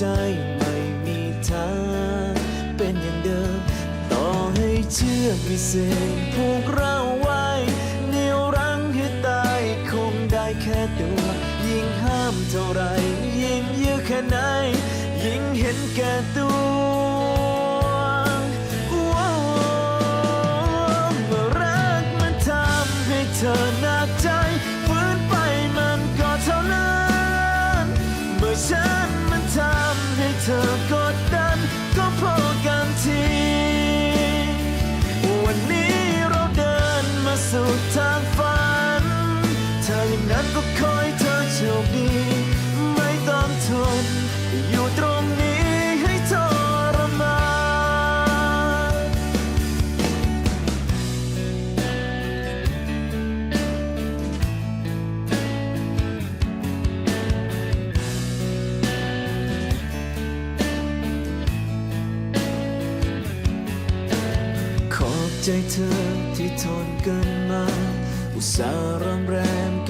ใจไม่มีทางเป็นอย่างเดิม ต่อให้เชื่อมีเสียงผูกเราไว้เหนียวรั้งให้ตายคงได้แค่ตัว ยิ่งห้ามเท่าไร ยิ่งยื้อแค่ไหน ยิ่งเห็นแก่ตัวว้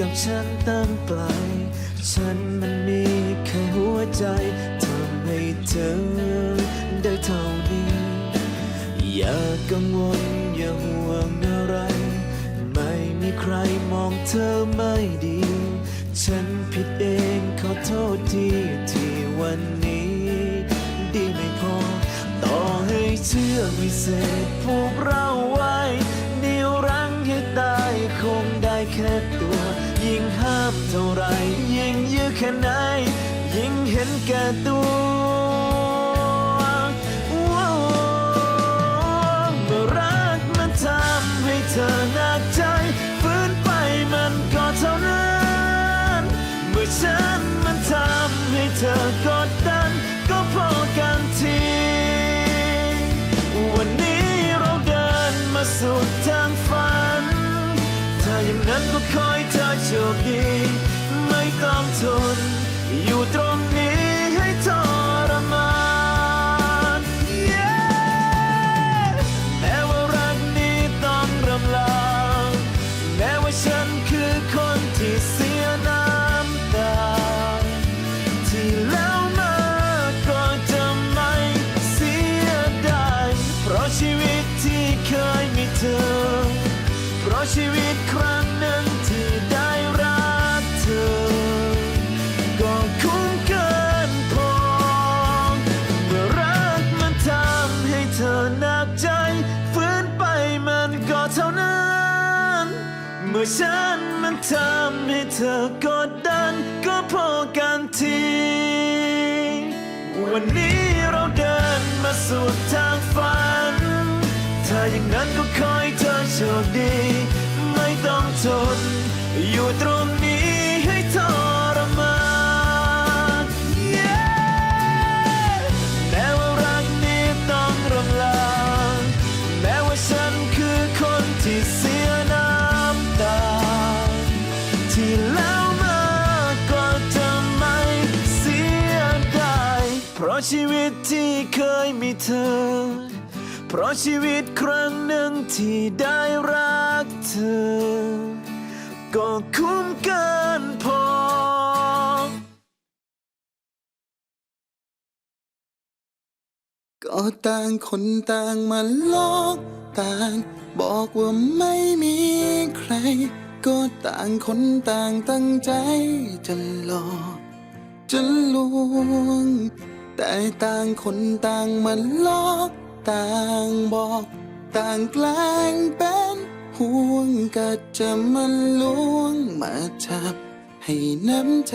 กับฉันตั้งไกล ฉันมันมีแค่หัวใจทำให้เธอได้เท่านี้ อย่ากังวลอย่าห่วงอะไร ไม่มีใครมองเธอไม่ดี ฉันผิดเองขอโทษทีที่วันนี้ ดีไม่พอ ต่อให้เชื่อกวิเศษผูกเราไว้ เท่าไรยิ่งยื้อแค่ไหน ยิ่งเห็นแก่ตัว ธอกดดันก็พอกันที วันนี้เราเดินมาสู่ทางฝัน ถ้าอย่างนั้นก็คอยเธอโชคดี วิตที่เคยมีเธอ เพราะชีวิตครั้งหนึ่งที่ได้รักเธอ ก็คุ้มเกินพอ ก็ต่างคนต่างมาลอกต่าง บอกว่าไม่มีใคร ก็ต่างคนต่างตั้งใจจะหลอกจะลวง แต่ต่างคนต่างมันลอกต่างบอก ต่างแกล้งเป็นห่วงก็จะมาลวงมาจับให้น้ำใจ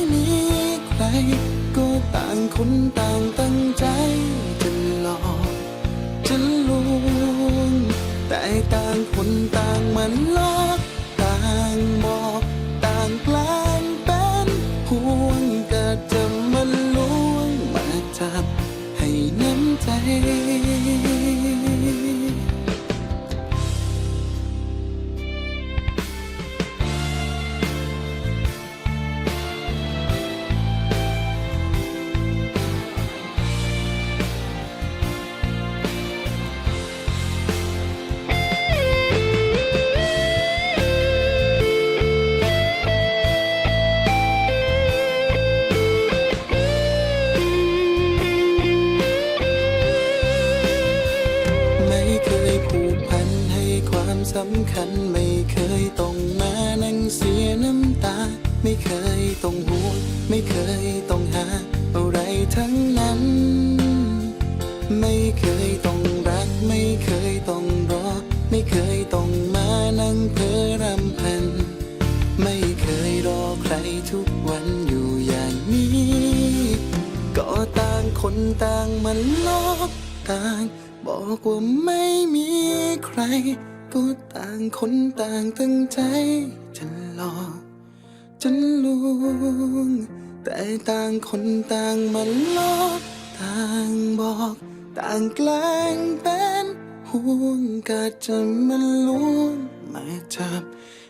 คนต่างตั้งใจจะหลอกจะลวงแต่ต่างคนต่างมันลอ คนต่างมันลอกต่าง บอกว่าไม่มีใคร ก็ต่างคนต่างตั้งใจ จะหลอกจะลวงแต่ต่างคนต่างมันลอกต่างบอก ต่างแกล้งเป็นห่วงก็จะมันลวงมาจับ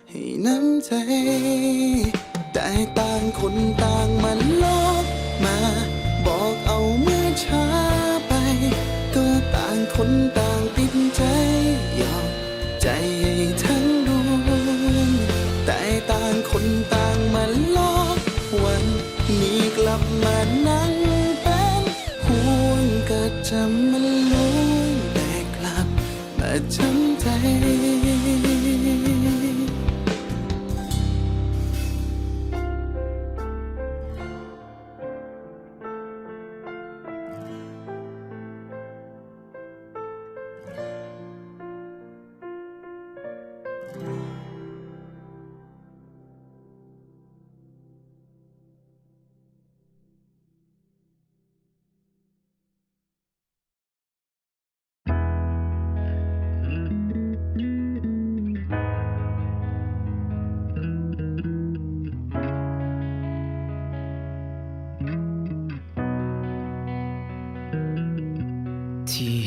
ให้น้ำใจ แต่ต่างคนต่างมันลอกมา คนต่า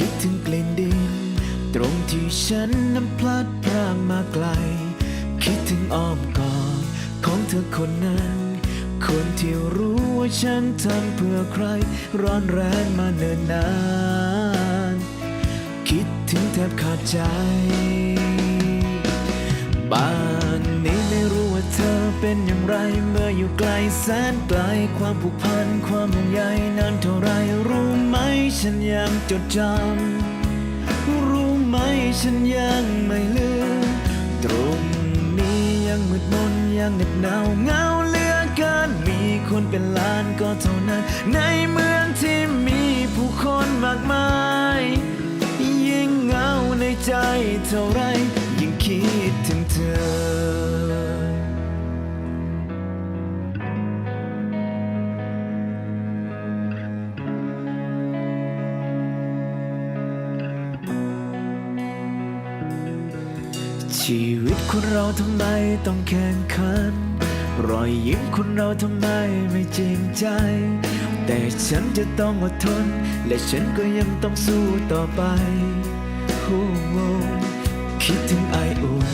คิดถึงกลิ่นดิน ตรงที่ฉันนั้นพลัดพรากมาไกล คิดถึงอ้อมกอดของเธอคนนั้น คนที่รู้ว่าฉันทำเพื่อใคร ร้อนแรงมาเนิ่นนาน คิดถึงแทบขาดใจบ้า นี้ไม่รู้ว่าเธอเป็นอย่างไร เมื่ออยู่ไกลแสนไกล ความผูกพันความห่วงใยนานเท่าไรรู้ไหมฉันยังจดจำรู้ไหมฉันยังไม่ลืมตรงนี้ยังมืดมนยังเหน็บหนาวเงาเหลือเกินมีคนเป็นล้านก็เท่านั้น ในเมืองที่มีผู้คนมากมาย ยิ่งเงาในใจเท่าไร ทำไมต้องแข่งขัน รอยยิ้มคนเราทำไมไม่จริงใจ แต่ฉันจะต้องอดทน และฉันก็ยังต้องสู้ต่อไปโอ้โหคิดถึงไออุ่น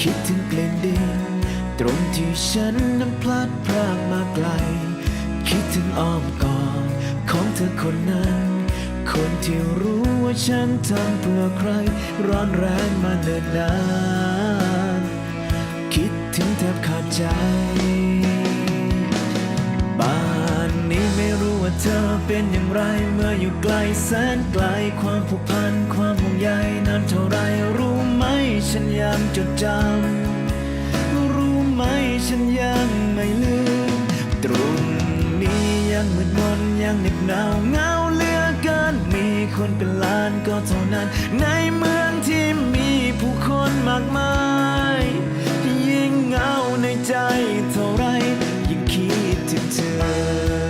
คิดถึงกลิ่นดินตรงที่ฉันนั้นพลัดพรากมาไกล คิดถึงอ้อมกอดของเธอคนนั้น คนที่รู้ว่าฉันทำเพื่อใคร ร้อนแรงมาเนิ่นนาน แทบขาดใจ บ้านนี้ไม่รู้ว่าเธอเป็นอย่างไร เมื่ออยู่ไกลแสนไกล ความผูกพันความห่วงใยนานเท่าไรรู้ไหมฉันยังจดจำ รู้ไหมฉันยังไม่ลืม ตรงนี้ยังมืดมนยังเหน็บหนาวเงาเลือเกิน มีคนเป็นล้านก็เท่านั้น ในเมืองที่มีผู้คนมากมาย เหงาในใจเท่าไรยิ่งคิดถึงเธอ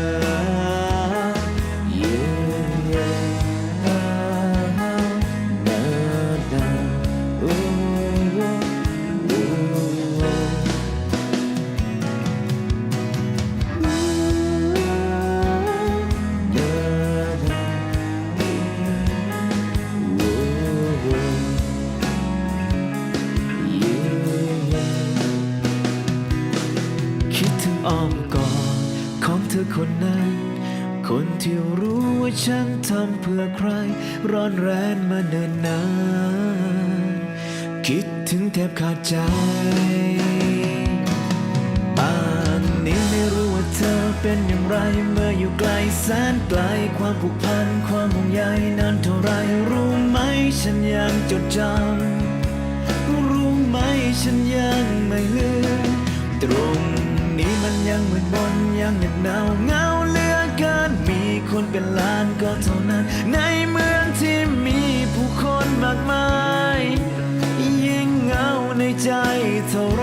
คิดถึงแทบขาดใจป่านนี้ไม่รู้ว่าเธอเป็นอย่างไร เมื่ออยู่ไกลแสนไกล ความผูกพันความห่วงใยนานเท่าไรรู้ไหมฉันยังจดจำรู้ไหมฉันยังไม่ลืมตรงนี้มันยังเหมืดมนยังเหน็บหนาวเงาเหลือเกินมีคนเป็นล้านก็เท่านั้น ในเมืองที่มีผู้คนมากมาย ในใจเท่าไร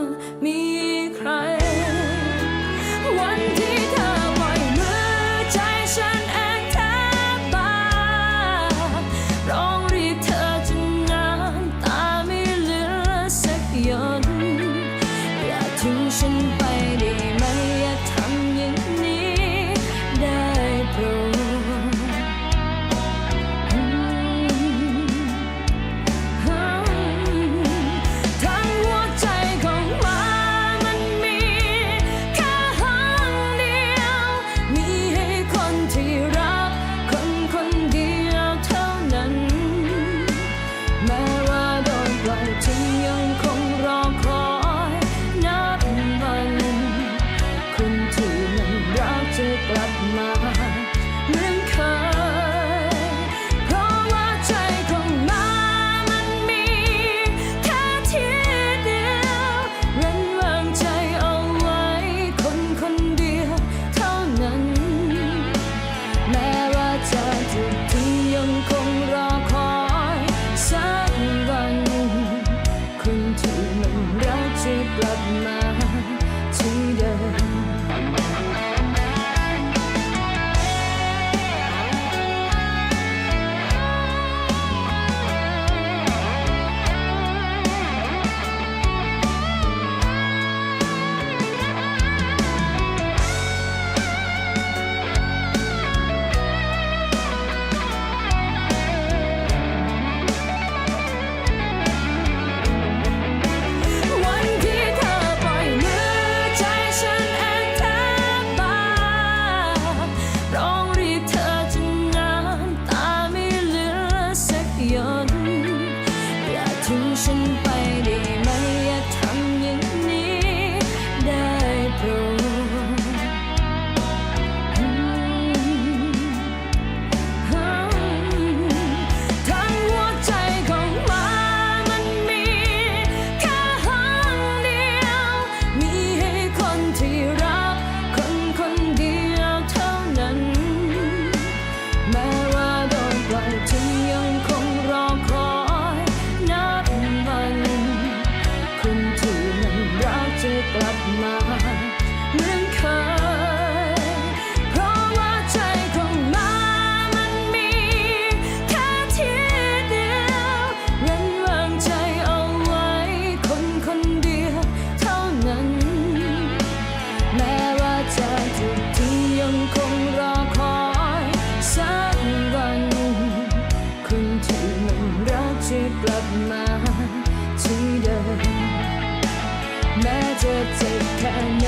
แค่ไหน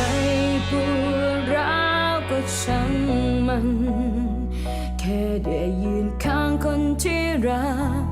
ปวดร้าวก็ช่างมัน แค่ได้ยืนข้างคนที่รัก